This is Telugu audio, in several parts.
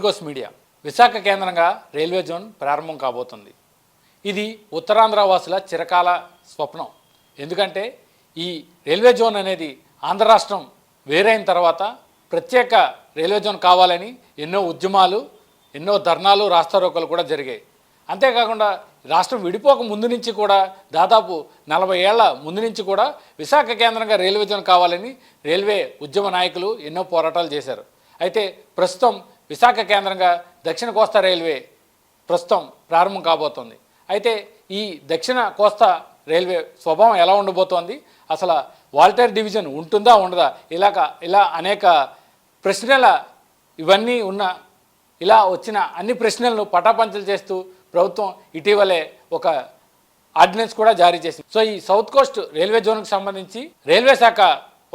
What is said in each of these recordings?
Politicos media. విశాఖ కేంద్రంగా రైల్వే జోన్ ప్రారంభం కాబోతుంది. ఇది ఉత్తరాంధ్ర వాసుల చిరకాల స్వప్నం. ఎందుకంటే ఈ రైల్వే జోన్ అనేది ఆంధ్ర రాష్ట్రం వేరైన తర్వాత ప్రత్యేక రైల్వే జోన్ కావాలని ఎన్నో ఉద్యమాలు ఎన్నో ధర్నాలు రాస్తారోకలు కూడా జరిగాయి. అంతేకాకుండా రాష్ట్రం విడిపోక ముందు నుంచి కూడా దాదాపు నలభై ఏళ్ళ ముందు నుంచి కూడా విశాఖ కేంద్రంగా రైల్వే జోన్ కావాలని రైల్వే ఉద్యమ నాయకులు ఎన్నో పోరాటాలు చేశారు. అయితే ప్రస్తుతం విశాఖ కేంద్రంగా దక్షిణ కోస్తా రైల్వే ప్రస్తుతం ప్రారంభం కాబోతోంది. అయితే ఈ దక్షిణ కోస్తా రైల్వే స్వభావం ఎలా ఉండబోతోంది? అసలు వాల్టర్ డివిజన్ ఉంటుందా ఉండదా? ఇలాగ ఇలా అనేక ప్రశ్నల ఇవన్నీ ఉన్న ఇలా వచ్చిన అన్ని ప్రశ్నలను పటాపంచలు చేస్తూ ప్రభుత్వం ఇటీవలే ఒక ఆర్డినెన్స్ కూడా జారీ చేసింది. సో ఈ సౌత్ కోస్ట్ రైల్వే జోన్కి సంబంధించి రైల్వే శాఖ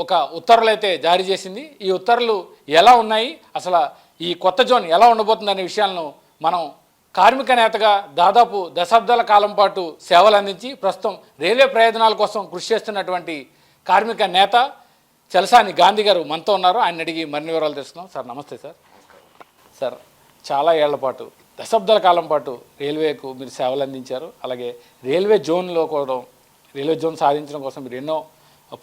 ఒక ఉత్తర్వులు అయితే జారీ చేసింది. ఈ ఉత్తర్వులు ఎలా ఉన్నాయి? అసలు ఈ కొత్త జోన్ ఎలా ఉండబోతుందనే విషయాలను మనం కార్మిక నేతగా దాదాపు దశాబ్దాల కాలం పాటు సేవలు అందించి ప్రస్తుతం రైల్వే ప్రయోజనాల కోసం కృషి చేస్తున్నటువంటి కార్మిక నేత చలసాని గాంధీ గారు మనతో ఉన్నారు. ఆయన అడిగి మరిన్ని వివరాలు తెలుసుకున్నాం సార్ నమస్తే సార్. సార్ చాలా ఏళ్ళ పాటు దశాబ్దాల కాలం పాటు రైల్వేకు మీరు సేవలు అందించారు. అలాగే రైల్వే జోన్లో కూడా రైల్వే జోన్ సాధించడం కోసం మీరు ఎన్నో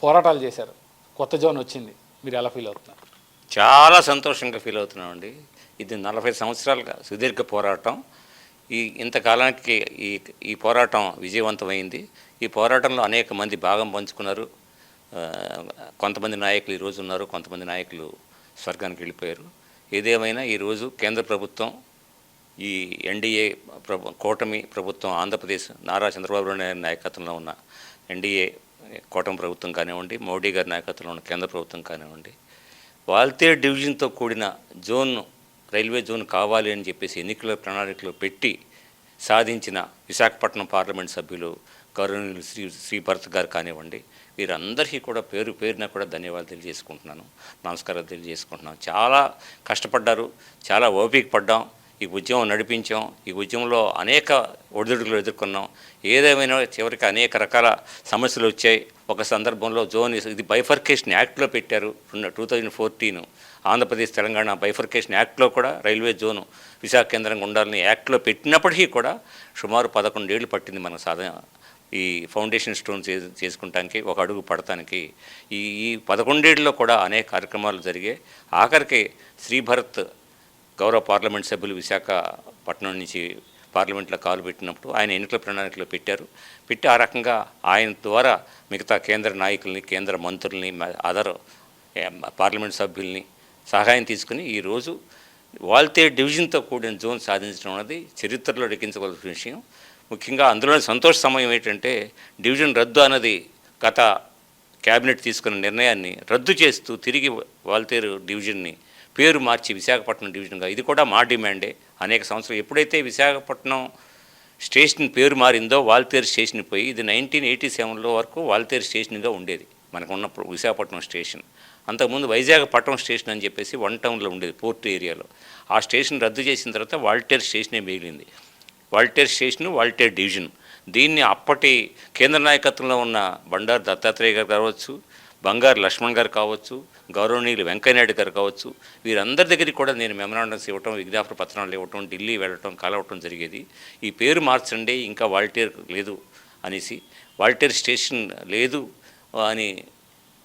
పోరాటాలు చేశారు. కొత్త జోన్ వచ్చింది. మీరు ఎలా ఫీల్ అవుతున్నారు? చాలా సంతోషంగా ఫీల్ అవుతున్నామండి. ఇది నలభై సంవత్సరాలుగా సుదీర్ఘ పోరాటం. ఈ ఇంతకాలానికి ఈ ఈ పోరాటం విజయవంతమైంది. ఈ పోరాటంలో అనేక మంది భాగం పంచుకున్నారు. కొంతమంది నాయకులు ఈరోజు ఉన్నారు కొంతమంది నాయకులు స్వర్గానికి వెళ్ళిపోయారు. ఏదేమైనా ఈరోజు కేంద్ర ప్రభుత్వం ఈ ఎన్డీఏ ప్రభు కూటమి ప్రభుత్వం ఆంధ్రప్రదేశ్ నారా చంద్రబాబు నాయుడు నాయకత్వంలో ఉన్న ఎన్డీఏ కూటమి ప్రభుత్వం కానివ్వండి మోడీ గారి నాయకత్వంలో ఉన్న కేంద్ర ప్రభుత్వం కానివ్వండి వాల్తేర్ డివిజన్తో కూడిన జోన్ రైల్వే జోన్ కావాలి అని చెప్పేసి ఎన్నికల ప్రణాళికలో పెట్టి సాధించిన విశాఖపట్నం పార్లమెంట్ సభ్యులు గౌరవనీయులు శ్రీ శ్రీ భరత్ గారు కానివ్వండి వీరందరికీ కూడా పేరు పేరున కూడా ధన్యవాదాలు తెలియజేసుకుంటున్నాను నమస్కారాలు తెలియజేసుకుంటున్నాను. చాలా కష్టపడ్డారు చాలా ఓపిక పడ్డాం. ఈ ఉద్యమం నడిపించాం. ఈ ఉద్యమంలో అనేక ఒడిదుడుకులు ఎదుర్కొన్నాం. ఏదేమైనా చివరికి అనేక రకాల సమస్యలు వచ్చాయి. ఒక సందర్భంలో జోన్ ఇది బైఫర్కేషన్ యాక్ట్లో పెట్టారు two thousand fourteen. Andhra Pradesh Telangana bifurcation యాక్ట్లో కూడా రైల్వే జోను విశాఖ కేంద్రంగా ఉండాలని యాక్ట్లో పెట్టినప్పటికీ కూడా సుమారు పదకొండేళ్ళు పట్టింది మనకు సాధన ఈ ఫౌండేషన్ స్టోన్ చే చేసుకుంటానికి ఒక అడుగు పడటానికి ఈ ఈ పదకొండేళ్ళలో కూడా అనేక కార్యక్రమాలు జరిగాయి. ఆఖరికి శ్రీభరత్ గౌరవ పార్లమెంట్ సభ్యులు విశాఖపట్నం నుంచి పార్లమెంట్లో కాలు పెట్టినప్పుడు ఆయన ఎన్నికల ప్రణాళికలో పెట్టారు. పెట్టి ఆ రకంగా ఆయన ద్వారా మిగతా కేంద్ర నాయకుల్ని కేంద్ర మంత్రుల్ని అదర్ పార్లమెంట్ సభ్యుల్ని సహాయం తీసుకుని ఈరోజు వాల్తే డివిజన్తో కూడిన జోన్ సాధించడం అనేది చరిత్రలో లిఖించవలసిన విషయం. ముఖ్యంగా అందులోని సంతోష సమయం ఏంటంటే డివిజన్ రద్దు అన్నది గత కేబినెట్ తీసుకున్న నిర్ణయాన్ని రద్దు చేస్తూ తిరిగి వాల్తేరు డివిజన్ని పేరు మార్చి విశాఖపట్నం డివిజన్గా. ఇది కూడా మా డిమాండే. అనేక సంవత్సరాలు ఎప్పుడైతే విశాఖపట్నం స్టేషన్ పేరు మారిందో వాల్తేరు స్టేషన్ పోయి ఇది నైన్టీన్ ఎయిటీ సెవెన్లో వరకు వాల్తేరు స్టేషన్గా ఉండేది. మనకు ఉన్నప్పుడు విశాఖపట్నం స్టేషన్. అంతకుముందు వైజాగ్ పట్టణం స్టేషన్ అని చెప్పేసి వన్ టౌన్లో ఉండేది పోర్ట్ ఏరియాలో. ఆ స్టేషన్ రద్దు చేసిన తర్వాత వాల్టేర్ స్టేషనే మిగిలింది. Waltair station Waltair division. దీన్ని అప్పటి కేంద్ర నాయకత్వంలో ఉన్న బండారు దత్తాత్రేయ గారు కావచ్చు బంగారు లక్ష్మణ్ గారు కావచ్చు గౌరవనీయులు వెంకయ్యనాయుడు గారు కావచ్చు వీరందరి దగ్గరికి కూడా నేను మెమరాండమ్స్ ఇవ్వటం విజ్ఞాపన పత్రాలు ఇవ్వటం ఢిల్లీ వెళ్ళటం కలవటం జరిగేది. ఈ పేరు మార్చండి ఇంకా వాల్టేర్ లేదు అనేసి వాల్టేర్ స్టేషన్ లేదు అని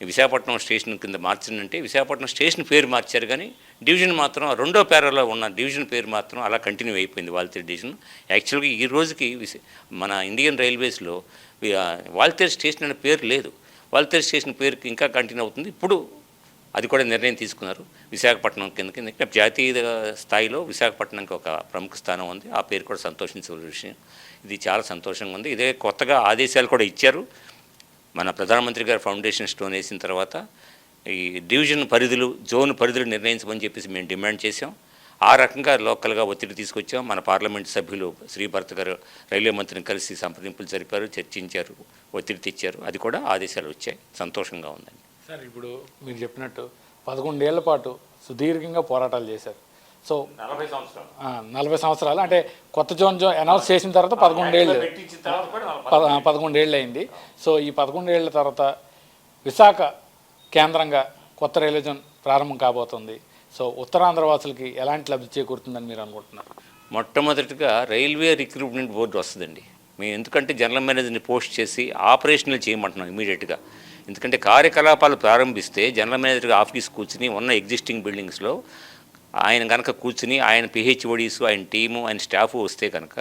విశాఖపట్నం స్టేషన్ కింద మార్చిందంటే విశాఖపట్నం స్టేషన్ పేరు మార్చారు కానీ డివిజన్ మాత్రం రెండో పేరాలో ఉన్న డివిజన్ పేరు మాత్రం అలా కంటిన్యూ అయిపోయింది వాల్తేర్ డివిజన్. యాక్చువల్గా ఈ రోజుకి మన ఇండియన్ రైల్వేస్లో వి- వాల్తేర్ స్టేషన్ అనే పేరు లేదు. వాల్తేర్ స్టేషన్ పేరుకి ఇంకా కంటిన్యూ అవుతుంది. ఇప్పుడు అది కూడా నిర్ణయం తీసుకున్నారు. విశాఖపట్నం కిందకి ఎందుకంటే జాతీయ స్థాయిలో విశాఖపట్నంకి ఒక ప్రముఖ స్థానం ఉంది. ఆ పేరు కూడా సంతోషించవలసిన విషయం. ఇది చాలా సంతోషంగా ఉంది. ఇదే కొత్తగా ఆదేశాలు కూడా ఇచ్చారు. మన ప్రధానమంత్రి గారు ఫౌండేషన్ స్టోన్ వేసిన తర్వాత ఈ డివిజన్ పరిధులు జోన్ పరిధులు నిర్ణయించమని చెప్పేసి మేము డిమాండ్ చేసాం ఆ రకంగా లోకల్గా ఒత్తిడి తీసుకొచ్చాం. మన పార్లమెంట్ సభ్యులు శ్రీ భరత్ గారు రైల్వే మంత్రిని కలిసి సంప్రదింపులు జరిపారు చర్చించారు ఒత్తిడి తెచ్చారు. అది కూడా ఆదేశాలు వచ్చాయి. సంతోషంగా ఉందండి. సార్ ఇప్పుడు మీరు చెప్పినట్టు పదకొండేళ్ళ పాటు సుదీర్ఘంగా పోరాటాలు చేశారు. సో నలభై సంవత్సరాలు. ఆ, నలభై సంవత్సరాలు. అంటే కొత్త జోన్ జోన్ అనౌన్స్ చేసిన తర్వాత పదకొండేళ్ళు. పద పదకొండేళ్ళు అయింది సో ఈ పదకొండేళ్ళ తర్వాత విశాఖ కేంద్రంగా కొత్త రైల్వే జోన్ ప్రారంభం కాబోతుంది. సో ఉత్తరాంధ్ర వాసులకి ఎలాంటి లబ్ధి చేకూరుతుందని మీరు అనుకుంటున్నారు? మొట్టమొదటిగా రైల్వే రిక్రూట్మెంట్ బోర్డు వస్తుందండి. మేము ఎందుకంటే జనరల్ మేనేజర్ని పోస్ట్ చేసి ఆపరేషనల్ చేయమంటున్నాం ఇమీడియట్గా. ఎందుకంటే కార్యకలాపాలు ప్రారంభిస్తే జనరల్ మేనేజర్గా ఆఫీస్ కూర్చుని ఉన్న ఎగ్జిస్టింగ్ బిల్డింగ్స్లో ఆయన కనుక కూర్చుని ఆయన పిహెచ్ఓడీస్ ఆయన టీము ఆయన స్టాఫ్ వస్తే కనుక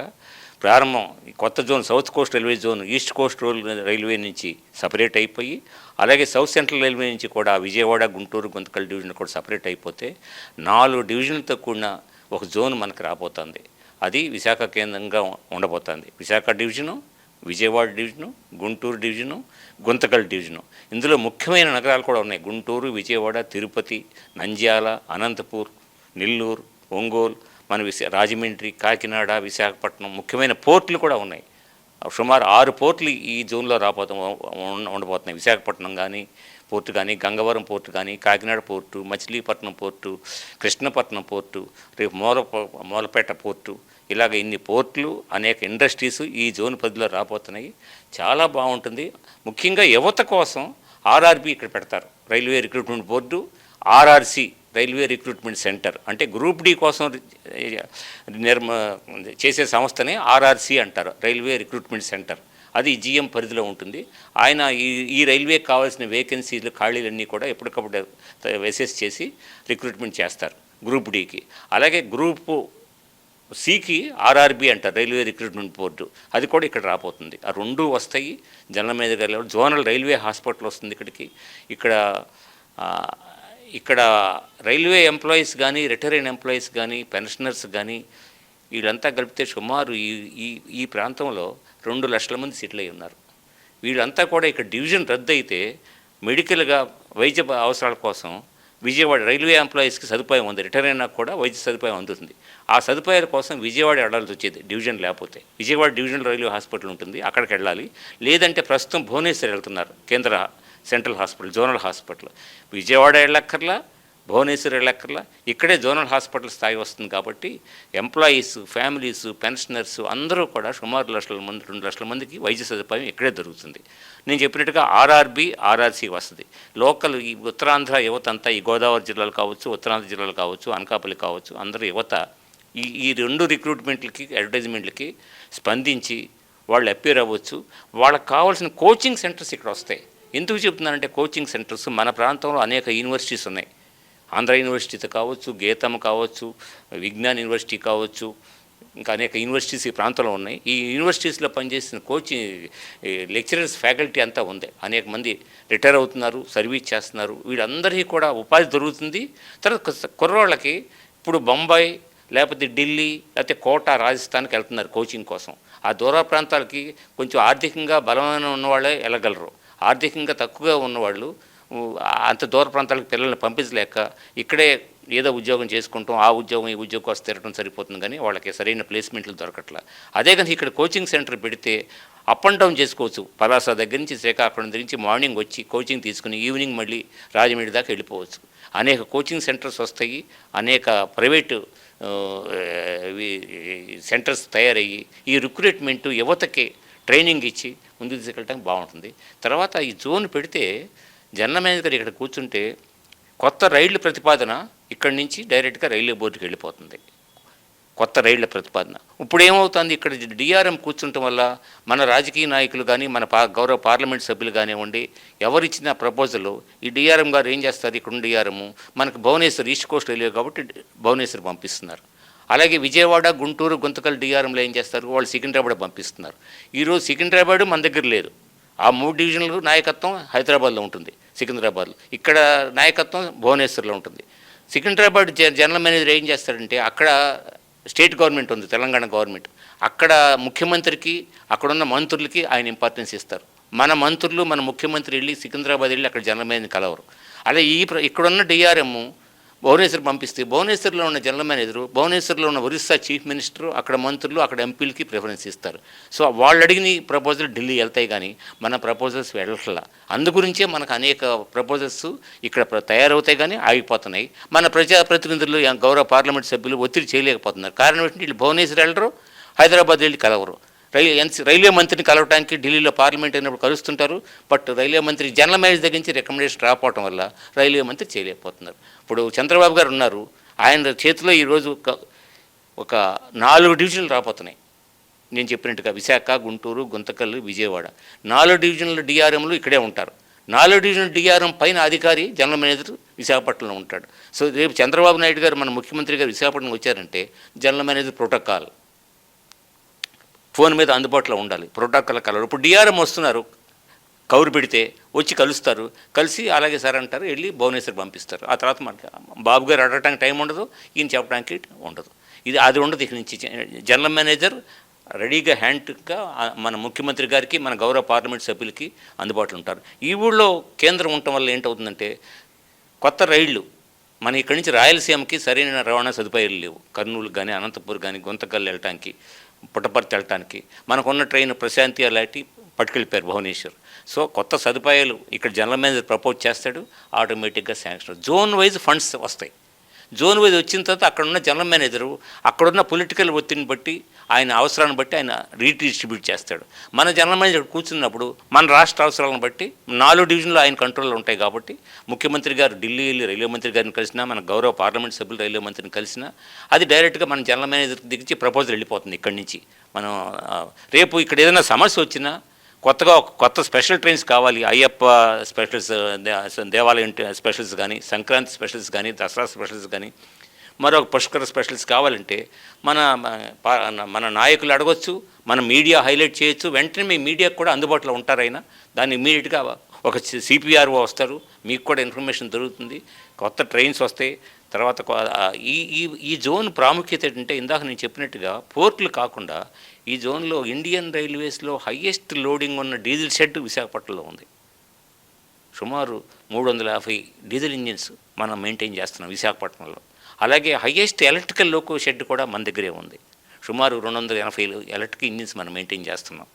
ప్రారంభం కొత్త zone south coast railway zone east coast role railway నుంచి సపరేట్ అయిపోయి అలాగే సౌత్ సెంట్రల్ రైల్వే నుంచి కూడా విజయవాడ గుంటూరు గుంతకల్ డివిజన్ కూడా సపరేట్ అయిపోతే నాలుగు డివిజన్లతో కూడిన ఒక జోన్ మనకు రాబోతుంది. అది విశాఖ కేంద్రంగా ఉండబోతుంది. Visakha division Vijayawada division Guntur division Guntakal division. ఇందులో ముఖ్యమైన నగరాలు కూడా ఉన్నాయి. గుంటూరు విజయవాడ తిరుపతి నంద్యాల అనంతపూర్ నెల్లూరు ఒంగోలు మన విశా రాజమండ్రి కాకినాడ విశాఖపట్నం ముఖ్యమైన పోర్టులు కూడా ఉన్నాయి. సుమారు ఆరు పోర్టులు ఈ జోన్లో రాబోతా ఉండబోతున్నాయి. విశాఖపట్నం కానీ పోర్టు కానీ గంగవరం పోర్టు కానీ Kakinada port Machilipatnam port Krishnapatnam port రేపు మూల మూలపేట పోర్టు ఇలాగ ఇన్ని పోర్టులు అనేక ఇండస్ట్రీస్ ఈ జోన్ పరిధిలో రాబోతున్నాయి. చాలా బాగుంటుంది. ముఖ్యంగా యువత కోసం ఆర్ఆర్బి ఇక్కడ పెడతారు. Railway recruitment board RRC railway recruitment centre. అంటే గ్రూప్ డి కోసం నిర్మ చేసే సంస్థనే ఆర్ఆర్సి అంటారు రైల్వే రిక్రూట్మెంట్ సెంటర్. అది జిఎం పరిధిలో ఉంటుంది. ఆయన ఈ ఈ రైల్వేకి కావాల్సిన వేకెన్సీలు ఖాళీలన్నీ కూడా ఎప్పటికప్పుడు వెసెస్ చేసి రిక్రూట్మెంట్ చేస్తారు గ్రూప్ డికి. అలాగే గ్రూపు సికి ఆర్ఆర్బి అంటారు రైల్వే రిక్రూట్మెంట్ బోర్డు. అది కూడా ఇక్కడ రాబోతుంది. ఆ రెండు వస్తాయి. General manager zonal railway hospital వస్తుంది ఇక్కడికి. ఇక్కడ ఇక్కడ రైల్వే ఎంప్లాయీస్ కానీ రిటైర్డ్ ఎంప్లాయీస్ కానీ పెన్షనర్స్ కానీ వీళ్ళంతా కలిపితే సుమారు ఈ ఈ ఈ ప్రాంతంలో రెండు లక్షల మంది సెటిల్ అయి ఉన్నారు. వీళ్ళంతా కూడా ఇక్కడ డివిజన్ రద్దు అయితే మెడికల్గా వైద్య అవసరాల కోసం విజయవాడ రైల్వే ఎంప్లాయీస్కి సదుపాయం ఉంది. రిటైర్ అయినా కూడా వైద్య సదుపాయం అందుతుంది. ఆ సదుపాయాల కోసం విజయవాడ వెళ్ళాల్సి వచ్చేది డివిజన్ లేకపోతే. విజయవాడ డివిజన్ రైల్వే హాస్పిటల్ ఉంటుంది. అక్కడికి వెళ్ళాలి. లేదంటే ప్రస్తుతం భువనేశ్వర్ వెళ్తున్నారు కేంద్ర central hospital zonal hospital. Vijayawada వెళ్ళక్కర్లా Bhubaneswar వెళ్ళక్కర్లా ఇక్కడే జోనల్ హాస్పిటల్ స్థాయి వస్తుంది కాబట్టి ఎంప్లాయీస్ ఫ్యామిలీస్ పెన్షనర్స్ అందరూ కూడా సుమారు లక్షల మంది రెండు లక్షల మందికి వైద్య సదుపాయం ఇక్కడే దొరుకుతుంది. నేను చెప్పినట్టుగా ఆర్ఆర్బి ఆర్ఆర్సి వస్తుంది. లోకల్ ఈ ఉత్తరాంధ్ర యువత అంతా ఈ గోదావరి జిల్లాలు కావచ్చు ఉత్తరాంధ్ర జిల్లాలు కావచ్చు అనకాపల్లి కావచ్చు అందరూ యువత ఈ ఈ రెండు రిక్రూట్మెంట్లకి అడ్వర్టైజ్మెంట్లకి స్పందించి వాళ్ళు అప్పేర్ అవ్వచ్చు. వాళ్ళకి కావాల్సిన కోచింగ్ సెంటర్స్ ఇక్కడ వస్తాయి. ఎందుకు చెప్తున్నానంటే కోచింగ్ సెంటర్స్ మన ప్రాంతంలో అనేక యూనివర్సిటీస్ ఉన్నాయి. ఆంధ్ర యూనివర్సిటీ కావచ్చు గీతం కావచ్చు విజ్ఞాన్ యూనివర్సిటీ కావచ్చు ఇంకా అనేక యూనివర్సిటీస్ ఈ ప్రాంతంలో ఉన్నాయి. ఈ యూనివర్సిటీస్లో పనిచేసిన కోచింగ్ లెక్చరర్స్ ఫ్యాకల్టీ అంతా ఉంది. అనేక మంది రిటైర్ అవుతున్నారు సర్వీస్ చేస్తున్నారు. వీళ్ళందరికీ కూడా ఉపాధి దొరుకుతుంది. తర్వాత కుర్రోళ్ళకి ఇప్పుడు బొంబాయి లేకపోతే ఢిల్లీ లేకపోతే కోట రాజస్థాన్కి వెళ్తున్నారు కోచింగ్ కోసం. ఆ దూర ప్రాంతాలకి కొంచెం ఆర్థికంగా బలమైన ఉన్నవాళ్ళే వెళ్ళగలరు. ఆర్థికంగా తక్కువగా ఉన్నవాళ్ళు అంత దూర ప్రాంతాలకు పిల్లల్ని పంపించలేక ఇక్కడే ఏదో ఉద్యోగం చేసుకుంటాం ఆ ఉద్యోగం ఈ ఉద్యోగం కోసం తిరగడం సరిపోతుంది కానీ వాళ్ళకి సరైన ప్లేస్మెంట్లు దొరకట్ల. అదే కానీ ఇక్కడ కోచింగ్ సెంటర్ పెడితే అప్ అండ్ డౌన్ చేసుకోవచ్చు. పలాస దగ్గర నుంచి శ్రీకాకుళం దగ్గర నుంచి మార్నింగ్ వచ్చి కోచింగ్ తీసుకుని ఈవినింగ్ మళ్ళీ రాజమండ్రి దాకా వెళ్ళిపోవచ్చు. అనేక కోచింగ్ సెంటర్స్ వస్తాయి అనేక ప్రైవేటు సెంటర్స్ తయారయ్యి ఈ రిక్రూట్మెంట్ యువతకి ట్రైనింగ్ ఇచ్చి ముందుకు తీసుకెళ్ళడానికి బాగుంటుంది. తర్వాత ఈ జోన్ పెడితే జనరల్ మేనేజర్ ఇక్కడ కూర్చుంటే కొత్త రైళ్ళ ప్రతిపాదన ఇక్కడి నుంచి డైరెక్ట్గా రైల్వే బోర్డుకి వెళ్ళిపోతుంది. కొత్త రైళ్ళ ప్రతిపాదన. ఇప్పుడు ఏమవుతుంది? ఇక్కడ డిఆర్ఎం కూర్చుంటం వల్ల మన రాజకీయ నాయకులు కానీ మన పా గౌరవ పార్లమెంట్ సభ్యులు కానివ్వండి ఎవరిచ్చిన ప్రపోజల్ ఈ డిఆర్ఎం గారు ఏం చేస్తారు? ఇక్కడ డిఆర్ఎం మనకు భువనేశ్వర్ ఈస్ట్ కోస్ట్ రైల్వే కాబట్టి భువనేశ్వర్ పంపిస్తున్నారు. అలాగే విజయవాడ గుంటూరు గుంతకల్ డిఆర్ఎంలో ఏం చేస్తారు? వాళ్ళు సికింద్రాబాద్ పంపిస్తున్నారు. ఈరోజు సికింద్రాబాద్ మన దగ్గర లేదు. ఆ మూడు డివిజన్లు నాయకత్వం హైదరాబాద్లో ఉంటుంది సికింద్రాబాద్లో. ఇక్కడ నాయకత్వం భువనేశ్వర్లో ఉంటుంది. సికింద్రాబాద్ జ- జనరల్ మేనేజర్ ఏం చేస్తాడంటే అక్కడ స్టేట్ గవర్నమెంట్ ఉంది తెలంగాణ గవర్నమెంట్. అక్కడ ముఖ్యమంత్రికి అక్కడున్న మంత్రులకి ఆయన ఇంపార్టెన్స్ ఇస్తారు. మన మంత్రులు మన ముఖ్యమంత్రి వెళ్ళి సికింద్రాబాద్ వెళ్ళి అక్కడ జనరల్ మేనేజర్ కలవరు. అలా ఈ ప్ర- ఇక్కడున్న డిఆర్ఎం భువనేశ్వర్ పంపిస్తే భువనేశ్వర్లో ఉన్న జనరల్ మేనేజరు భువనేశ్వర్లో ఉన్న ఒరిస్సా చీఫ్ మినిస్టర్ అక్కడ మంత్రులు అక్కడ ఎంపీలకి ప్రిఫరెన్స్ ఇస్తారు. సో వాళ్ళు అడిగిన ప్రపోజల్ ఢిల్లీ వెళ్తాయి కానీ మన ప్రపోజల్స్ వెళ్ళట్లా. అందుగురించే మనకు అనేక ప్రపోజల్స్ ఇక్కడ తయారవుతాయి కానీ ఆగిపోతున్నాయి. మన ప్రజాప్రతినిధులు గౌరవ పార్లమెంట్ సభ్యులు ఒత్తిడి చేయలేకపోతున్నారు. కారణం ఏంటంటే వీళ్ళు భువనేశ్వర్ వెళ్ళరు హైదరాబాద్ వెళ్ళి కలవరు. రైల్వే ఎన్స్ రైల్వే మంత్రిని కలవడానికి ఢిల్లీలో పార్లమెంట్ అయినప్పుడు కలుస్తుంటారు. బట్ రైల్వే మంత్రి జనరల్ మేనేజ్ దగ్గర నుంచి రికమెండేషన్ రాకపోవడం వల్ల రైల్వే మంత్రి చేయలేకపోతున్నారు. ఇప్పుడు చంద్రబాబు గారు ఉన్నారు. ఆయన చేతిలో ఈరోజు ఒక- ఒక నాలుగు డివిజన్లు రాబోతున్నాయి. నేను చెప్పినట్టుగా విశాఖ గుంటూరు గుంతకల్లు విజయవాడ. నాలుగు డివిజన్ల డిఆర్ఎంలు ఇక్కడే ఉంటారు. నాలుగు డివిజన్ డిఆర్ఎం పైన అధికారి జనరల్ మేనేజర్ విశాఖపట్నంలో ఉంటాడు. సో రేపు చంద్రబాబు నాయుడు గారు మన ముఖ్యమంత్రి గారు విశాఖపట్నం వచ్చారంటే జనరల్ మేనేజర్ ప్రోటోకాల్. ఫోన్ మీద అందుబాటులో ఉండాలి. ప్రోటోకాల్ కలరు ఇప్పుడు డిఆర్ఎం వస్తున్నారు. కౌరు పెడితే వచ్చి కలుస్తారు. కలిసి అలాగే సార్ అంటారు వెళ్ళి భువనేశ్వర్ పంపిస్తారు. ఆ తర్వాత మనకి బాబు గారు అడగటానికి టైం ఉండదు ఈయన చెప్పడానికి ఉండదు. ఇది అది ఉండదు ఇక్కడి నుంచి. జనరల్ మేనేజర్ రెడీగా హ్యాండ్గా మన ముఖ్యమంత్రి గారికి మన గౌరవ పార్లమెంట్ సభ్యులకి అందుబాటులో ఉంటారు. ఈ ఊళ్ళో కేంద్రం ఉండటం వల్ల ఏంటవుతుందంటే కొత్త రైళ్ళు మన ఇక్కడి నుంచి రాయలసీమకి సరైన రవాణా సదుపాయాలు లేవు. కర్నూలు కానీ అనంతపూర్ కానీ గుంతకల్లు వెళ్ళటానికి. పుట్టపర్తి వెళ్ళటానికి. మనకున్న ట్రైన్ ప్రశాంతి అలాంటి పట్టుకెళ్ళిపోయారు భువనేశ్వర్. సో కొత్త సదుపాయాలు ఇక్కడ జనరల్ మేనేజర్ ప్రపోజ్ చేస్తాడు ఆటోమేటిక్గా శాంక్షన్. జోన్ వైజ్ ఫండ్స్ వస్తాయి. జోన్ వైజ్ వచ్చిన తర్వాత అక్కడ ఉన్న జనరల్ మేనేజరు అక్కడున్న పొలిటికల్ ఒత్తిడిని బట్టి ఆయన అవసరాన్ని బట్టి ఆయన రీడిస్ట్రిబ్యూట్ చేస్తాడు. మన జనరల్ మేనేజర్ కూర్చున్నప్పుడు మన రాష్ట్ర అవసరాలను బట్టి నాలుగు డివిజన్లు ఆయన కంట్రోల్లో ఉంటాయి కాబట్టి ముఖ్యమంత్రి గారు ఢిల్లీ వెళ్ళి రైల్వే మంత్రి గారిని కలిసినా మన గౌరవ పార్లమెంట్ సభ్యులు రైల్వే మంత్రిని కలిసినా అది డైరెక్ట్గా మన జనరల్ మేనేజర్ దిగించి ప్రపోజల్ వెళ్ళిపోతుంది ఇక్కడి నుంచి. మనం రేపు ఇక్కడ ఏదైనా సమస్య వచ్చినా కొత్తగా ఒక కొత్త స్పెషల్ ట్రైన్స్ కావాలి. అయ్యప్ప స్పెషల్స్ దేవాలయం స్పెషల్స్ కానీ సంక్రాంతి స్పెషల్స్ కానీ దసరా స్పెషల్స్ కానీ మరొక పుష్కర స్పెషల్స్ కావాలంటే మన పా- మన నాయకులు అడగొచ్చు మన మీడియా హైలైట్ చేయొచ్చు వెంటనే మీ మీడియాకు కూడా అందుబాటులో ఉంటారైనా దాన్ని ఇమీడియట్గా ఒక సిపిఆర్ఓ వస్తారు. మీకు కూడా ఇన్ఫర్మేషన్ దొరుకుతుంది. కొత్త ట్రైన్స్ వస్తాయి తర్వాత ఈ ఈ ఈ జోన్ ప్రాముఖ్యత ఏంటంటే ఇందాక నేను చెప్పినట్టుగా పోర్ట్లు కాకుండా ఈ జోన్లో ఇండియన్ రైల్వేస్లో హయ్యెస్ట్ లోడింగ్ ఉన్న డీజిల్ షెడ్ విశాఖపట్నంలో ఉంది. సుమారు మూడు వందల యాభై డీజిల్ ఇంజిన్స్ మనం మెయింటైన్ చేస్తున్నాం విశాఖపట్నంలో. అలాగే హయ్యెస్ట్ ఎలక్ట్రికల్ లోకో షెడ్ కూడా మన దగ్గరే ఉంది. సుమారు రెండు వందల ఎనభై ఎలక్ట్రిక్ ఇంజిన్స్ మనం మెయింటైన్ చేస్తున్నాం.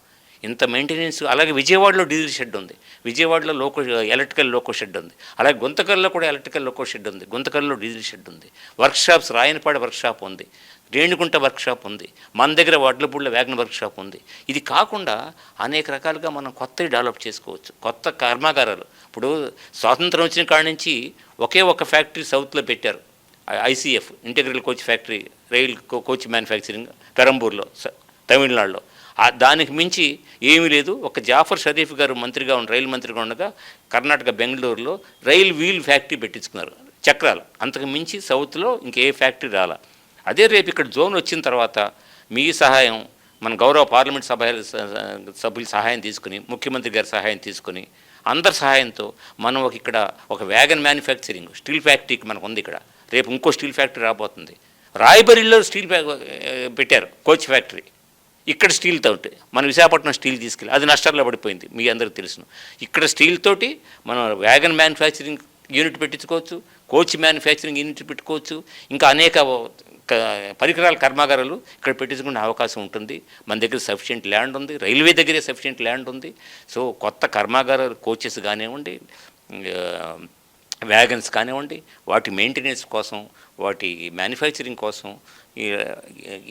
ఇంత మెయింటెనెన్స్ అలాగే విజయవాడలో డీజిల్ షెడ్ ఉంది. విజయవాడలో లోకో ఎలక్ట్రికల్ లోకో షెడ్ ఉంది. అలాగే గుంతకల్లో కూడా ఎలక్ట్రికల్ లోకో షెడ్ ఉంది. గుంతకల్లో డీజిల్ షెడ్ ఉంది. వర్క్షాప్స్ రాయనపాడ వర్క్షాప్ ఉంది. రేణుకుంట వర్క్షాప్ ఉంది. మన దగ్గర వడ్లపూడిలో వ్యాగన్ వర్క్షాప్ ఉంది. ఇది కాకుండా అనేక రకాలుగా మనం కొత్తవి డెవలప్ చేసుకోవచ్చు. కొత్త కర్మాగారాలు. ఇప్పుడు స్వాతంత్రం వచ్చిన కాడి నుంచి ఒకే ఒక ఫ్యాక్టరీ సౌత్లో పెట్టారు. ICF integral coach factory rail co- coach manufacturing పెరంబూర్లో స- తమిళనాడులో. దానికి మించి ఏమీ లేదు. ఒక జాఫర్ షరీఫ్ గారు మంత్రిగా ఉన్న రైలు మంత్రిగా ఉండగా కర్ణాటక బెంగళూరులో రైల్ వీల్ ఫ్యాక్టరీ పెట్టించుకున్నారు. చక్రాలు. అంతకు మించి సౌత్లో ఇంకే ఫ్యాక్టరీ రాల. అదే రేపు ఇక్కడ జోన్ వచ్చిన తర్వాత మీ సహాయం మన గౌరవ పార్లమెంట్ సభ సభ్యుల సహాయం తీసుకుని ముఖ్యమంత్రి గారి సహాయం తీసుకుని అందరి సహాయంతో మనం ఒక ఇక్కడ ఒక వ్యాగన్ మ్యానుఫ్యాక్చరింగ్ స్టీల్ ఫ్యాక్టరీకి మనకు ఉంది ఇక్కడ. రేపు ఇంకో స్టీల్ ఫ్యాక్టరీ రాబోతుంది. రాయబరిలో స్టీల్ ఫ్యా పెట్టారు కోచ్ ఫ్యాక్టరీ. ఇక్కడ స్టీల్ తోటి మన విశాఖపట్నం స్టీల్ తీసుకెళ్ళి అది నష్టాల్లో పడిపోయింది మీ అందరికీ తెలుసును. ఇక్కడ స్టీల్ తోటి మనం వ్యాగన్ మ్యానుఫ్యాక్చరింగ్ యూనిట్ పెట్టించుకోవచ్చు కోచ్ మ్యానుఫ్యాక్చరింగ్ యూనిట్ పెట్టుకోవచ్చు ఇంకా అనేక పరికరాల కర్మాగారాలు ఇక్కడ పెట్టించుకునే అవకాశం ఉంటుంది. మన దగ్గర సఫిషియెంట్ ల్యాండ్ ఉంది రైల్వే దగ్గరే సఫిషియెంట్ ల్యాండ్ ఉంది. సో కొత్త కర్మాగారాలు కోచెస్ కానివ్వండి వ్యాగన్స్ కానివ్వండి వాటి మెయింటెనెన్స్ కోసం వాటి మ్యానుఫ్యాక్చరింగ్ కోసం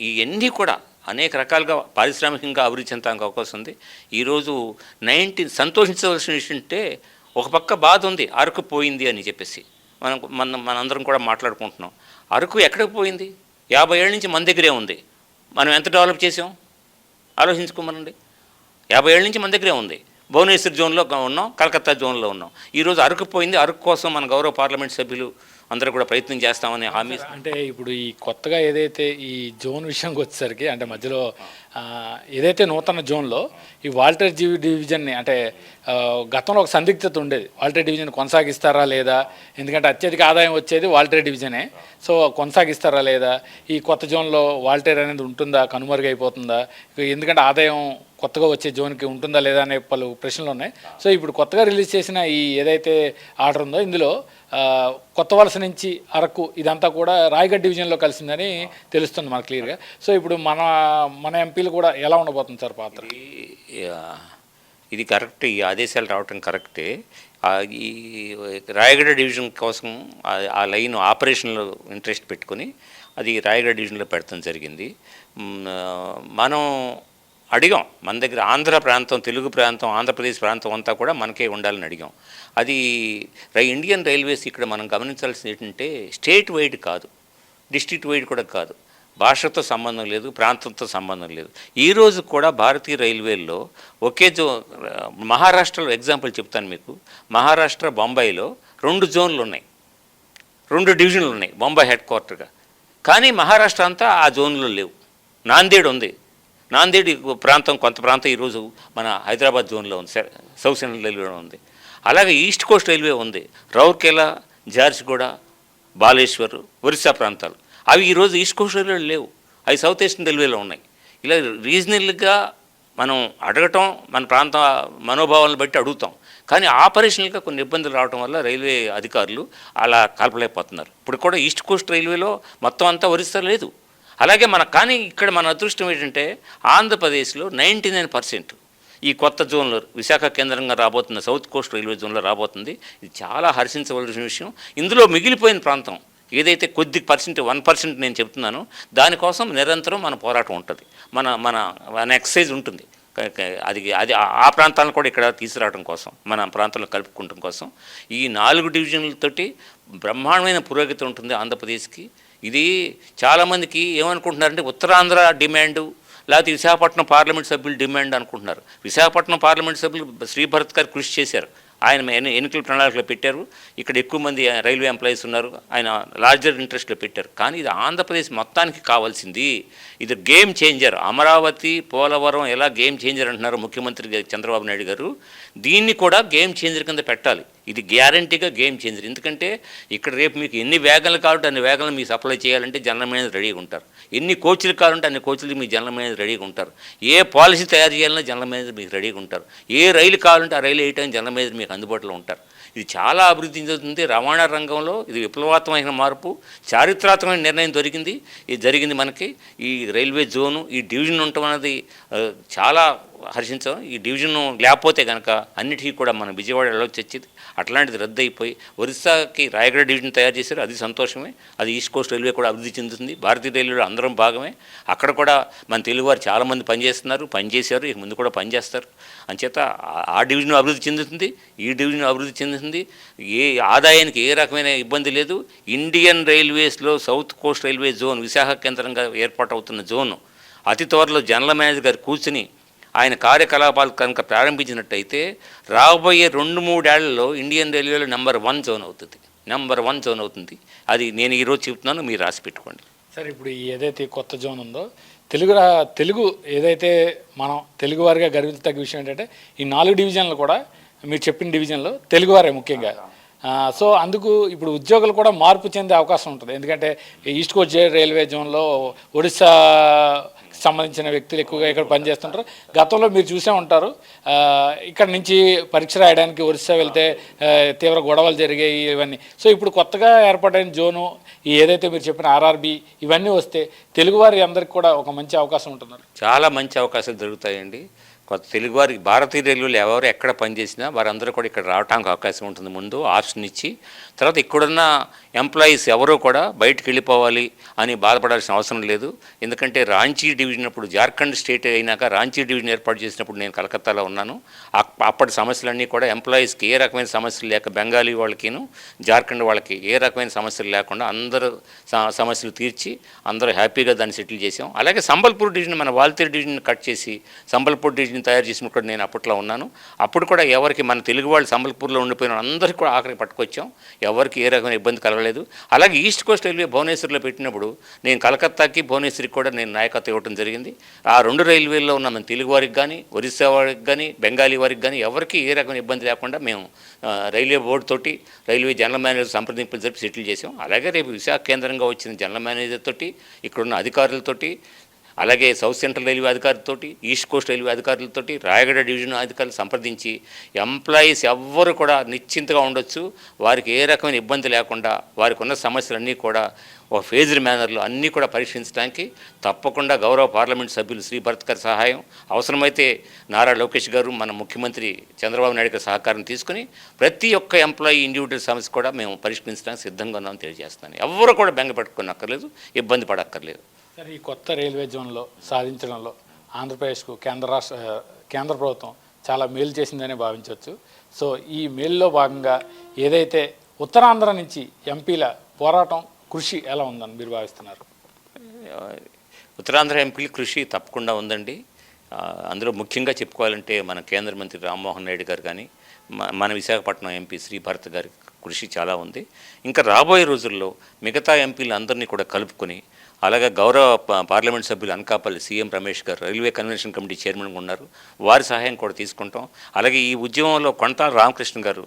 ఇవన్నీ కూడా అనేక రకాలుగా పారిశ్రామికంగా అభివృద్ధి చెందడానికి అవకాశం ఉంది. ఈరోజు నైన్టీన్ సంతోషించవలసిన విషయం అంటే ఒక పక్క బాధ ఉంది అరకు పోయింది అని చెప్పేసి. మనం మన మనందరం కూడా మాట్లాడుకుంటున్నాం. అరకు ఎక్కడికి పోయింది? యాభై ఏళ్ళ నుంచి మన దగ్గరే ఉంది. మనం ఎంత డెవలప్ చేసాం ఆలోచించుకోమనండి. యాభై ఏళ్ళ నుంచి మన దగ్గరే ఉంది. భువనేశ్వర్ జోన్లో ఉన్నాం కలకత్తా జోన్లో ఉన్నాం. ఈరోజు అరకు పోయింది అరకు కోసం మన గౌరవ పార్లమెంట్ సభ్యులు అందరూ కూడా ప్రయత్నం చేస్తామని హామీ అంటే ఇప్పుడు ఈ కొత్తగా ఏదైతే ఈ జోన్ విషయంకి వచ్చేసరికి అంటే మధ్యలో ఏదైతే నూతన జోన్లో ఈ వాల్టర్ జీవి డివిజన్ని అంటే గతంలో ఒక సందిగ్ధత ఉండేది. వాల్టర్ డివిజన్ కొనసాగిస్తారా లేదా? ఎందుకంటే అత్యధిక ఆదాయం వచ్చేది వాల్టర్ డివిజనే. సో కొనసాగిస్తారా లేదా? ఈ కొత్త జోన్లో వాల్టేర్ అనేది ఉంటుందా? కనుమరుగైపోతుందా? ఎందుకంటే ఆదాయం కొత్తగా వచ్చే జోన్కి ఉంటుందా లేదా అనే పలు ప్రశ్నలు ఉన్నాయి. సో ఇప్పుడు కొత్తగా రిలీజ్ చేసిన ఈ ఏదైతే ఆర్డర్ ఉందో ఇందులో కొత్త వలస నుంచి అరకు ఇదంతా కూడా రాయగఢ్ డివిజన్లో కలిసిందని తెలుస్తుంది మనకు క్లియర్గా. సో ఇప్పుడు మన మన ఎంపీ ఎంపీలు కూడా ఎలా ఉండబోతుంది సార్ పాత్ర? ఇది కరెక్ట్. ఈ ఆదేశాలు రావటం కరెక్టే. ఈ రాయగడ డివిజన్ కోసం ఆ- లైన్ ఆపరేషన్లో ఇంట్రెస్ట్ పెట్టుకొని అది రాయగడ డివిజన్లో పెడతాం జరిగింది. మనం అడిగాం మన దగ్గర ఆంధ్ర ప్రాంతం తెలుగు ప్రాంతం ఆంధ్రప్రదేశ్ ప్రాంతం అంతా కూడా మనకే ఉండాలని అడిగాం. అది రై- ఇండియన్ రైల్వేస్ ఇక్కడ మనం గమనించాల్సింది ఏంటంటే స్టేట్ వైడ్ కాదు డిస్ట్రిక్ట్ వైడ్ కూడా కాదు. భాషతో సంబంధం లేదు ప్రాంతంతో సంబంధం లేదు. ఈ రోజు కూడా భారతీయ రైల్వేల్లో ఒకే జో మహారాష్ట్రలో ఎగ్జాంపుల్ చెప్తాను మీకు. మహారాష్ట్ర బొంబాయిలో రెండు జోన్లు ఉన్నాయి రెండు డివిజన్లు ఉన్నాయి బొంబాయి హెడ్ క్వార్టర్గా. కానీ మహారాష్ట్ర అంతా ఆ జోన్లో లేవు. నాందేడ్ ఉంది. నాందేడ్ ప్రాంతం కొంత ప్రాంతం ఈరోజు మన హైదరాబాద్ జోన్లో ఉంది సౌత్ సెంట్రల్ రైల్వేలో ఉంది. అలాగే ఈస్ట్ కోస్ట్ రైల్వే ఉంది. రౌర్కెలా జార్జిగూడ బాలేశ్వర్ ఒరిస్సా ప్రాంతాలు. అవి ఈరోజు ఈస్ట్ కోస్ట్ రైల్వేలో లేవు. అవి సౌత్ ఈస్టర్న్ రైల్వేలో ఉన్నాయి. ఇలా రీజనల్గా మనం అడగటం మన ప్రాంత మనోభావాలను బట్టి అడుగుతాం. కానీ ఆపరేషనల్గా కొన్ని ఇబ్బందులు రావడం వల్ల రైల్వే అధికారులు అలా కలపలేకపోతున్నారు. ఇప్పుడు కూడా ఈస్ట్ కోస్ట్ రైల్వేలో మొత్తం అంతా ఒరిస్తా లేదు. అలాగే మన కానీ ఇక్కడ మన అదృష్టం ఏంటంటే ఆంధ్రప్రదేశ్లో నైంటీ నైన్ పర్సెంట్ ఈ కొత్త జోన్లో విశాఖ కేంద్రంగా రాబోతున్న సౌత్ కోస్ట్ రైల్వే జోన్లో రాబోతుంది. ఇది చాలా హర్షించవలసిన విషయం. ఇందులో మిగిలిపోయిన ప్రాంతం ఏదైతే కొద్ది పర్సెంట్ వన్ పర్సెంట్ నేను చెప్తున్నానో దానికోసం నిరంతరం మన పోరాటం ఉంటుంది. మన మన మన ఎక్సైజ్ ఉంటుంది. అది అది ఆ- ఆ ప్రాంతాలను కూడా ఇక్కడ తీసుకురావడం కోసం మన ప్రాంతంలో కలుపుకుంటం కోసం. ఈ నాలుగు డివిజన్లతోటి బ్రహ్మాండమైన పురోగతి ఉంటుంది ఆంధ్రప్రదేశ్కి. ఇది చాలామందికి ఏమనుకుంటున్నారంటే ఉత్తరాంధ్ర డిమాండు లేకపోతే విశాఖపట్నం పార్లమెంట్ సభ్యులు డిమాండ్ అనుకుంటున్నారు. విశాఖపట్నం పార్లమెంట్ సభ్యులు శ్రీభరత్ గారు కృషి చేశారు. ఆయన ఎన్ని- ఎన్నికల ప్రణాళికలో పెట్టారు? ఇక్కడ ఎక్కువ మంది రైల్వే ఎంప్లాయీస్ ఉన్నారు. ఆయన లార్జర్ ఇంట్రెస్ట్లో పెట్టారు. కానీ ఇది ఆంధ్రప్రదేశ్ మొత్తానికి కావాల్సింది. ఇది గేమ్ చేంజర్. అమరావతి పోలవరం ఎలా గేమ్ చేంజర్ అంటున్నారు ముఖ్యమంత్రి చంద్రబాబు నాయుడు గారు. దీన్ని కూడా గేమ్ చేంజర్ కింద పెట్టాలి. ఇది గ్యారంటీగా గేమ్ చేంజర్. ఎందుకంటే ఇక్కడ రేపు మీకు ఎన్ని వేగనలు కావాలంటే అన్ని వేగనలు మీకు సప్లై చేయాలంటే జనరల్ మేనేజర్ రెడీగా ఉంటారు. ఎన్ని కోచ్లు కావాలంటే అన్ని కోచ్లు మీకు జనరల్ మేనేజర్ రెడీగా ఉంటారు. ఏ పాలసీ తయారు చేయాలన్నా జనరల్ మేనేజర్ మీకు రెడీగా ఉంటారు. ఏ రైలు కావాలంటే ఆ రైలు వేయటానికి జనరల్ మేనేజర్ మీకు అందుబాటులో ఉంటారు. ఇది చాలా అభివృద్ధి చెందుతుంది. రవాణా రంగంలో ఇది విప్లవాత్మకమైన మార్పు చారిత్రాత్మకమైన నిర్ణయం దొరికింది. ఇది జరిగింది మనకి. ఈ రైల్వే జోను ఈ డివిజన్ ఉండటం అనేది చాలా హర్షించడం. ఈ డివిజన్ లేకపోతే కనుక అన్నిటికీ కూడా మనం విజయవాడ వెళ్ళొచ్చి వచ్చేది. అట్లాంటిది రద్దు అయిపోయి ఒరిస్సాకి రాయగడ డివిజన్ తయారు చేశారు అది సంతోషమే. అది ఈస్ట్ కోస్ట్ రైల్వే కూడా అభివృద్ధి చెందుతుంది. భారతీయ రైల్వేలో అందరం భాగమే. అక్కడ కూడా మన తెలుగువారు చాలామంది పనిచేస్తున్నారు పనిచేశారు ఇక ముందు కూడా పనిచేస్తారు. అంచేత ఆ- ఆ డివిజన్ అభివృద్ధి చెందుతుంది ఈ డివిజన్ అభివృద్ధి చెందుతుంది. ఏ ఆదాయానికి ఏ రకమైన ఇబ్బంది లేదు. Indian రైల్వేస్లో south coast railway zone Visakha కేంద్రంగా ఏర్పాటు అవుతున్న జోన్. అతి త్వరలో జనరల్ మేనేజర్ గారు కూర్చుని ఆయన కార్యకలాపాలు కనుక ప్రారంభించినట్టయితే రాబోయే రెండు మూడేళ్ళలో ఇండియన్ రైల్వేలో నెంబర్ వన్ జోన్ అవుతుంది. నెంబర్ వన్ జోన్ అవుతుంది. అది నేను ఈరోజు చెప్తున్నాను మీరు రాసి పెట్టుకోండి. సార్ ఇప్పుడు ఏదైతే కొత్త జోన్ ఉందో తెలుగు రా తెలుగు ఏదైతే మనం తెలుగు వారిగా గర్వించదగ్గ విషయం ఏంటంటే ఈ నాలుగు డివిజన్లు కూడా మీరు చెప్పిన డివిజన్లో తెలుగువారే ముఖ్యంగా. సో అందుకు ఇప్పుడు ఉద్యోగులు కూడా మార్పు చెందే అవకాశం ఉంటుంది. ఎందుకంటే ఈస్ట్ కోస్ట్ రైల్వే జోన్లో ఒడిశా సంబంధించిన వ్యక్తులు ఎక్కువగా ఇక్కడ పనిచేస్తుంటారు. గతంలో మీరు చూసే ఉంటారు. ఇక్కడ నుంచి పరీక్ష రాయడానికి ఒరిస్సా వెళ్తే తీవ్ర గొడవలు జరిగాయి ఇవన్నీ. సో ఇప్పుడు కొత్తగా ఏర్పాటైన జోను ఏదైతే మీరు చెప్పిన ఆర్ఆర్బి ఇవన్నీ వస్తే తెలుగువారి అందరికి కూడా ఒక మంచి అవకాశం ఉంటుంది చాలా మంచి అవకాశాలు దొరుకుతాయండి. కొత్త తెలుగువారి భారతీయ రైల్వేలు ఎవరు ఎక్కడ పనిచేసినా వారందరూ కూడా ఇక్కడ రావడానికి అవకాశం ఉంటుంది. ముందు ఆప్షన్ ఇచ్చి తర్వాత ఇక్కడున్న ఎంప్లాయీస్ ఎవరూ కూడా బయటకు వెళ్ళిపోవాలి అని బాధపడాల్సిన అవసరం లేదు. ఎందుకంటే రాంచీ డివిజన్ అప్పుడు జార్ఖండ్ స్టేట్ అయినాక రాంచీ డివిజన్ ఏర్పాటు చేసినప్పుడు నేను కలకత్తాలో ఉన్నాను. అప్పటి సమస్యలన్నీ కూడా ఎంప్లాయీస్కి ఏ రకమైన సమస్యలు లేక బెంగాలీ వాళ్ళకిను జార్ఖండ్ వాళ్ళకి ఏ రకమైన సమస్యలు లేకుండా అందరూ సమస్యలు తీర్చి అందరూ హ్యాపీగా దాన్ని సెటిల్ చేసాం అలాగే సంబల్పూర్ డివిజన్ మన వాల్తేరు డివిజన్ కట్ చేసి సంబల్పూర్ డివిజన్ తయారు చేసినప్పుడు కూడా నేను అప్పట్లో ఉన్నాను. అప్పుడు కూడా ఎవరికి మన తెలుగు వాళ్ళు సంబల్పూర్లో ఉండిపోయిన అందరికీ కూడా ఆఖరికి పట్టుకొచ్చాం. ఎవరికి ఏ రకమైన ఇబ్బంది కలగలేదు అలాగే ఈస్ట్ కోస్ట్ రైల్వే భువనేశ్వర్లో పెట్టినప్పుడు నేను కలకత్తాకి భువనేశ్వరికి కూడా నేను నాయకత్వం ఇవ్వడం జరిగింది. ఆ రెండు రైల్వేల్లో ఉన్న మన తెలుగు వారికి కానీ ఒరిస్సా వారికి కానీ బెంగాలీ వారికి కానీ ఎవరికి ఏ రకమైన ఇబ్బంది లేకుండా మేము రైల్వే బోర్డు తోటి రైల్వే జనరల్ మేనేజర్ సంప్రదింపులు జరిపి సెటిల్ చేసాం అలాగే రేపు విశాఖ కేంద్రంగా వచ్చిన జనరల్ మేనేజర్ తోటి ఇక్కడున్న అధికారులతోటి అలాగే సౌత్ సెంట్రల్ రైల్వే అధికారులతోటి ఈస్ట్ కోస్ట్ రైల్వే అధికారులతోటి రాయగడ డివిజన్ అధికారులు సంప్రదించి ఎంప్లాయీస్ ఎవ్వరు కూడా నిశ్చింతగా ఉండొచ్చు. వారికి ఏ రకమైన ఇబ్బంది లేకుండా వారికి ఉన్న సమస్యలన్నీ కూడా ఒక ఫేజ్డ్ మేనర్లో అన్నీ కూడా పరీక్షించడానికి తప్పకుండా గౌరవ పార్లమెంట్ సభ్యులు శ్రీ భరత్కర్ సహాయం. అవసరమైతే నారా లోకేష్ గారు మన ముఖ్యమంత్రి చంద్రబాబు నాయుడు గారి సహకారం తీసుకుని ప్రతి ఒక్క ఎంప్లాయీ ఇండివిజువల్ సమస్య కూడా మేము పరిష్కరించడానికి సిద్ధంగా ఉన్నామని తెలియజేస్తున్నాను. ఎవరు కూడా బెంగ పెట్టుకుని అక్కర్లేదు ఇబ్బంది పడక్కర్లేదు. సార్ ఈ కొత్త రైల్వే జోన్లో సాధించడంలో ఆంధ్రప్రదేశ్కు కేంద్ర రాష్ట్ర కేంద్ర ప్రభుత్వం చాలా మేలు చేసిందనే భావించవచ్చు. సో ఈ మేలులో భాగంగా ఏదైతే ఉత్తరాంధ్ర నుంచి ఎంపీల పోరాటం కృషి ఎలా ఉందని మీరు భావిస్తున్నారు? ఉత్తరాంధ్ర ఎంపీల కృషి తప్పకుండా ఉందండి. అందులో ముఖ్యంగా చెప్పుకోవాలంటే మన కేంద్ర మంత్రి రామ్మోహన్ నాయుడు గారు కానీ మ- మన విశాఖపట్నం ఎంపీ శ్రీ భారత్ గారి కృషి చాలా ఉంది. ఇంకా రాబోయే రోజుల్లో మిగతా ఎంపీలు అందరినీ కూడా కలుపుకొని అలాగే గౌరవ పార్లమెంట్ సభ్యులు అనకాపల్లి సీఎం రమేష్ గారు రైల్వే కన్వెన్షన్ కమిటీ చైర్మన్గా ఉన్నారు. వారి సహాయం కూడా తీసుకుంటాం. అలాగే ఈ ఉద్యమంలో కొంటాల రామకృష్ణ గారు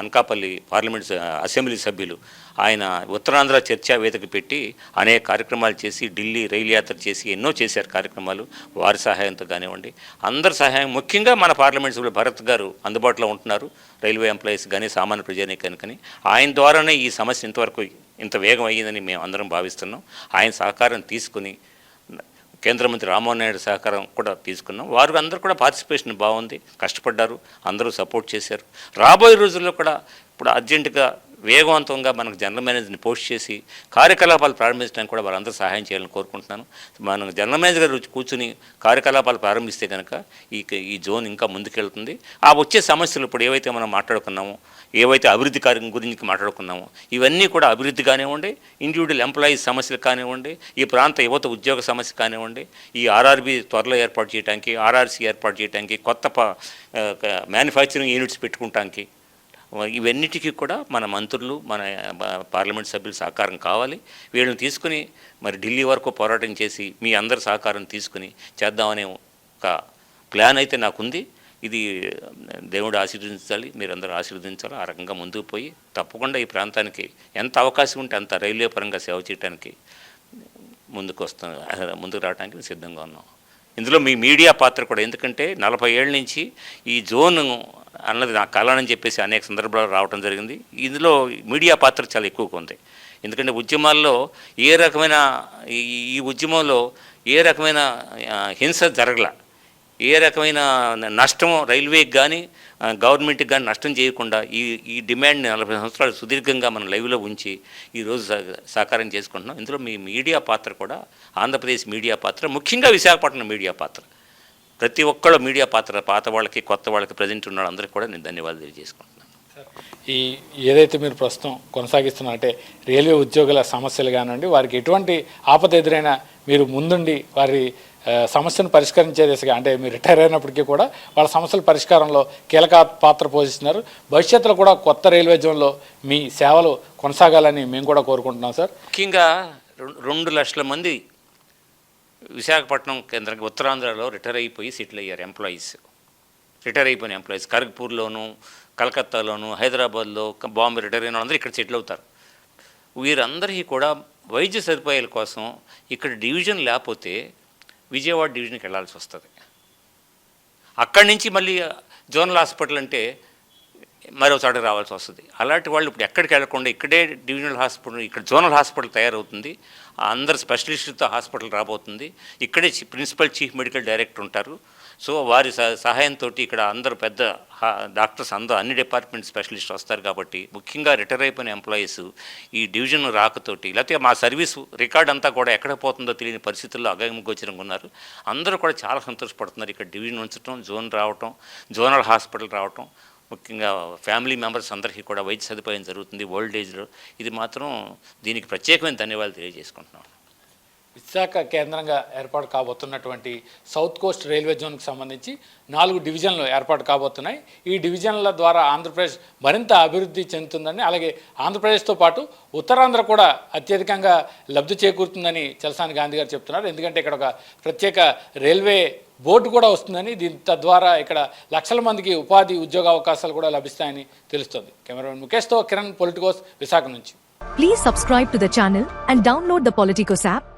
అనకాపల్లి పార్లమెంట్ అసెంబ్లీ సభ్యులు. ఆయన ఉత్తరాంధ్ర చర్చా వేదిక పెట్టి అనేక కార్యక్రమాలు చేసి ఢిల్లీ రైలు యాత్ర చేసి ఎన్నో చేశారు కార్యక్రమాలు. వారి సహాయంతో కానివ్వండి. అందరి సహాయం ముఖ్యంగా మన పార్లమెంట్ సభ్యులు భరత్ గారు అందుబాటులో ఉంటున్నారు. రైల్వే ఎంప్లాయీస్ కానీ సామాన్య ప్రజానీకానికి కానీ ఆయన ద్వారానే ఈ సమస్య ఇంతవరకు ఇంత వేగం అయ్యిందని మేము అందరం భావిస్తున్నాం. ఆయన సహకారం తీసుకుని కేంద్ర మంత్రి రామ్మోహన్ నాయుడు సహకారం కూడా తీసుకున్నాం. వారు అందరూ కూడా పార్టిసిపేషన్ బాగుంది కష్టపడ్డారు అందరూ సపోర్ట్ చేశారు. రాబోయే రోజుల్లో కూడా ఇప్పుడు అర్జెంటుగా వేగవంతంగా మనకు జనరల్ మేనేజర్ని పోస్ట్ చేసి కార్యకలాపాలు ప్రారంభించడానికి కూడా వారందరూ సహాయం చేయాలని కోరుకుంటున్నాను. మనం జనరల్ మేనేజర్ గారు కూర్చుని కార్యకలాపాలు ప్రారంభిస్తే కనుక ఈ ఈ జోన్ ఇంకా ముందుకెళ్తుంది. ఆ వచ్చే సమస్యలు ఇప్పుడు ఏవైతే మనం మాట్లాడుకున్నామో ఏవైతే అభివృద్ధి కార్యం గురించి మాట్లాడుకున్నామో ఇవన్నీ కూడా అభివృద్ధి కానివ్వండి ఇండివిజువల్ ఎంప్లాయీస్ సమస్యలు కానివ్వండి ఈ ప్రాంత యువత ఉద్యోగ సమస్య కానివ్వండి ఈ ఆర్ఆర్బి త్వరలో ఏర్పాటు చేయడానికి ఆర్ఆర్సీ ఏర్పాటు చేయడానికి కొత్త మ్యానుఫ్యాక్చరింగ్ యూనిట్స్ పెట్టుకుంటానికి ఇవన్నిటికీ కూడా మన మంత్రులు మన పార్లమెంట్ సభ్యుల సహకారం కావాలి. వీళ్ళని తీసుకుని మరి ఢిల్లీ వరకు పోరాటం చేసి మీ అందరి సహకారం తీసుకుని చేద్దామనే ఒక ప్లాన్ అయితే నాకుంది. ఇది దేవుడు ఆశీర్వదించాలి మీరందరూ ఆశీర్వదించాలి. ఆ రకంగా ముందుకు పోయి తప్పకుండా ఈ ప్రాంతానికి ఎంత అవకాశం ఉంటే అంత రైల్వే పరంగా సేవ చేయడానికి ముందుకు వస్తాం ముందుకు రావడానికి సిద్ధంగా ఉన్నాం. ఇందులో మీ మీడియా పాత్ర కూడా ఎందుకంటే నలభై ఏళ్ళ నుంచి ఈ జోన్ అన్నది నా కళనని చెప్పేసి అనేక సందర్భాలు రావడం జరిగింది. ఇందులో మీడియా పాత్ర చాలా ఎక్కువగా ఉంది. ఎందుకంటే ఉద్యమాల్లో ఏ రకమైన ఈ ఈ ఉద్యమంలో ఏ రకమైన హింస జరగల ఏ రకమైన నష్టం రైల్వేకి కానీ గవర్నమెంట్కి కానీ నష్టం చేయకుండా ఈ ఈ డిమాండ్ని నలభై సంవత్సరాలు సుదీర్ఘంగా మనం లైవ్లో ఉంచి ఈరోజు సహ- సహకారం చేసుకుంటున్నాం. ఇందులో మీ మీడియా పాత్ర కూడా ఆంధ్రప్రదేశ్ మీడియా పాత్ర ముఖ్యంగా విశాఖపట్నం మీడియా పాత్ర. ప్రతి ఒక్కళ్ళు మీడియా పాత్ర పాత వాళ్ళకి కొత్త వాళ్ళకి ప్రజెంట్ ఉన్న అందరికీ కూడా నేను ధన్యవాదాలు తెలియజేసుకుంటున్నాను. ఈ ఏదైతే మీరు ప్రస్తుతం కొనసాగిస్తున్నారంటే రైల్వే ఉద్యోగుల సమస్యలు కానివ్వండి వారికి ఎటువంటి ఆపద ఎదురైనా మీరు ముందుండి వారి సమస్యను పరిష్కరించే దిశగా అంటే మీరు రిటైర్ అయినప్పటికీ కూడా వాళ్ళ సమస్యల పరిష్కారంలో కీలక పాత్ర పోషిస్తున్నారు. భవిష్యత్తులో కూడా కొత్త రైల్వే జోన్లో మీ సేవలు కొనసాగాలని మేము కూడా కోరుకుంటున్నాం సార్. ముఖ్యంగా రెండు లక్షల మంది విశాఖపట్నం కేంద్రంగా ఉత్తరాంధ్రలో రిటైర్ అయిపోయి సెటిల్ అయ్యారు ఎంప్లాయీస్. రిటైర్ అయిపోయిన ఎంప్లాయీస్. ఖరగ్పూర్లోను కలకత్తాలోను హైదరాబాద్లో బాంబే రిటైర్ అయిన వాళ్ళందరూ ఇక్కడ సెటిల్ అవుతారు. వీరందరికీ కూడా వైద్య సదుపాయాల కోసం ఇక్కడ డివిజన్ లేకపోతే విజయవాడ డివిజన్కి వెళ్ళాల్సి వస్తుంది. అక్కడి నుంచి మళ్ళీ జోనల్ హాస్పిటల్ అంటే మరో చోట రావాల్సి వస్తుంది. అలాంటి వాళ్ళు ఇప్పుడు ఎక్కడికి వెళ్ళకుండా ఇక్కడే డివిజనల్ హాస్పిటల్ ఇక్కడ జోనల్ హాస్పిటల్ తయారవుతుంది. అందరు స్పెషలిస్టులతో హాస్పిటల్ రాబోతుంది. ఇక్కడే ప్రిన్సిపల్ చీఫ్ మెడికల్ డైరెక్టర్ ఉంటారు. సో వారి సహ సహాయంతో ఇక్కడ అందరు పెద్ద హా- డాక్టర్స్ అందరూ అన్ని డిపార్ట్మెంట్ స్పెషలిస్ట్ వస్తారు కాబట్టి ముఖ్యంగా రిటైర్ అయిపోయిన ఎంప్లాయీస్ ఈ డివిజన్ రాకతోటి లేకపోతే మా సర్వీస్ రికార్డ్ అంతా కూడా ఎక్కడ పోతుందో తెలియని పరిస్థితుల్లో అగమగోచరంగా ఉన్నారు. అందరూ కూడా చాలా సంతోషపడుతున్నారు ఇక్కడ డివిజన్ ఉంచడం జోన్ రావటం జోనల్ హాస్పిటల్ రావటం ముఖ్యంగా ఫ్యామిలీ మెంబర్స్ అందరికీ కూడా వైద్య సదుపాయం జరుగుతుంది ఓల్డ్ ఏజ్లో. ఇది మాత్రం దీనికి ప్రత్యేకమైన ధన్యవాదాలు తెలియజేసుకుంటున్నాం. విశాఖ కేంద్రంగా ఏర్పాటు కాబోతున్నటువంటి సౌత్ కోస్ట్ రైల్వే జోన్కి సంబంధించి నాలుగు డివిజన్లు ఏర్పాటు కాబోతున్నాయి. ఈ డివిజన్ల ద్వారా ఆంధ్రప్రదేశ్ మరింత అభివృద్ధి చెందుతుందని అలాగే ఆంధ్రప్రదేశ్తో పాటు ఉత్తరాంధ్ర కూడా అత్యధికంగా లబ్ధి చేకూరుతుందని చలసాని గాంధీ గారు చెప్తున్నారు. ఎందుకంటే ఇక్కడ ఒక ప్రత్యేక రైల్వే బోర్డు కూడా వస్తుందని దీని తద్వారా ఇక్కడ లక్షల మందికి ఉపాధి ఉద్యోగ అవకాశాలు కూడా లభిస్తాయని తెలుస్తుంది. కెమెరామెన్ ముఖేష్తో కిరణ్ పొలిటికోస్ విశాఖ నుంచి. Please subscribe to the channel and download the Politicos app